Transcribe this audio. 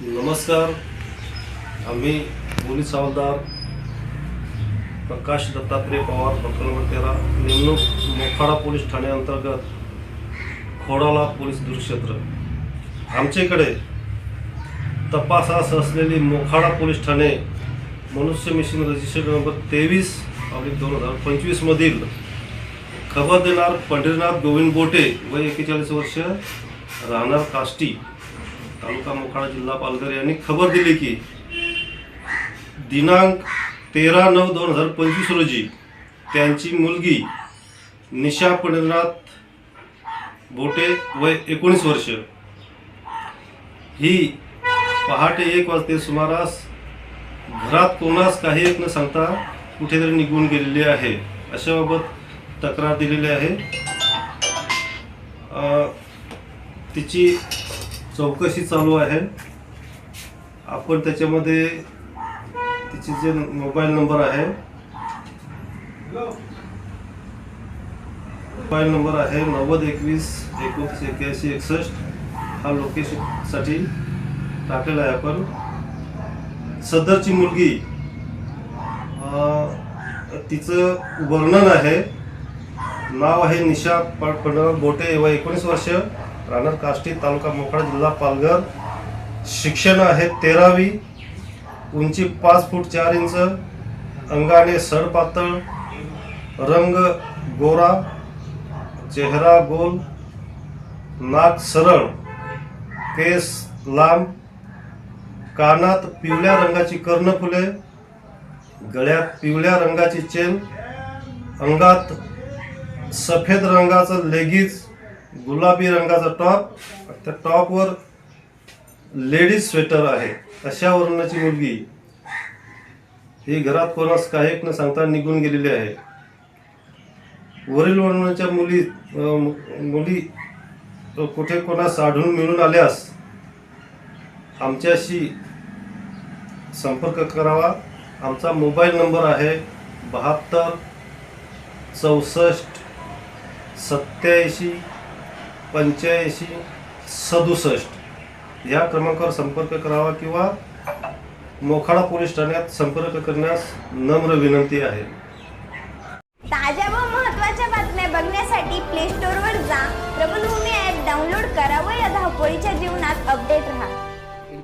नमस्कार. आम्ही पोलीस हवालदार प्रकाश दत्तात्रय पवार प्रकल्प तेरा नेमणूक मोखाडा पोलीस ठाण्याअंतर्गत खोडाला पोलीस दुर्क्षेत्र. आमच्याकडे तपासास असलेली मोखाडा पोलीस ठाणे मनुष्य मिशन रजिस्टर नंबर तेवीस ऑब्लिक दोन हजार पंचवीसमधील खबर देणार पंढरीनाथ गोविंद बोटे वय एकेचाळीस वर्ष राहणार काष्टी. तालुका मोखाडा जिल्हा पालघर यांनी खबर दिली की दिनांक तेरा नऊ दोन हजार पंचवीस रोजी त्यांची मुलगी निशा पंडनाथ बोटे वय एकोणीस वर्ष. ही पहाटे एक वाजते सुमारास घरात कोणास काही एक न सांगता कुठेतरी निघून गेलेली आहे. अशाबाबत तक्रार दिलेली आहे. तिची चौकशी चालू आहे. आपण त्याच्यामध्ये तिचे जे मोबाईल नंबर आहे मोबाईल नंबर आहे नव्वद एकवीस एकोणतीस एक्याऐंशी एकसष्ट. हा लोकेशनसाठी टाकलेला आहे आपण. सदरची मुलगी तिचं वर्णन आहे. नाव आहे निशा पंढरनाथ बोटे वय एकोणीस वर्ष. राहणार काष्टी तालुका मोखाडा जिल्हा पालघर. शिक्षण आहे तेरावी. उंची पाच फूट चार इंच. अंगाने सडपातळ रंग गोरा. चेहरा गोल. नाक सरळ. केस लांब. कानात पिवळ्या रंगाची कर्णफुले गळ्यात पिवळ्या रंगाची चेन. अंगात सफेद रंगाचं लेगीज. गुलाबी रंगाचा टॉप. त्या टॉपवर लेडीज स्वेटर आहे. अशा वर्णाची मुलगी ही घरात कोणास काही न सांगता निघून गेलेली आहे. वरील वर्णाच्या मुली मुली कुठे कोणास आढळून मिळून आल्यास आमच्याशी संपर्क करावा. आमचा मोबाईल नंबर आहे बहात्तर चौसष्ट सत्याऐंशी पंच्याऐंशी सदुसष्ट. या क्रमांकावर संपर्क करावा किंवा मोखाडा पोलीस ठाण्यात संपर्क करण्यास नम्र विनंती आहे. ताज्या व महत्त्वाच्या बातम्या बघण्यासाठी प्ले स्टोअरवर जा. प्रबलभूमी ॲप डाउनलोड करा व या धावपळीच्या जीवनात अपडेट राहा.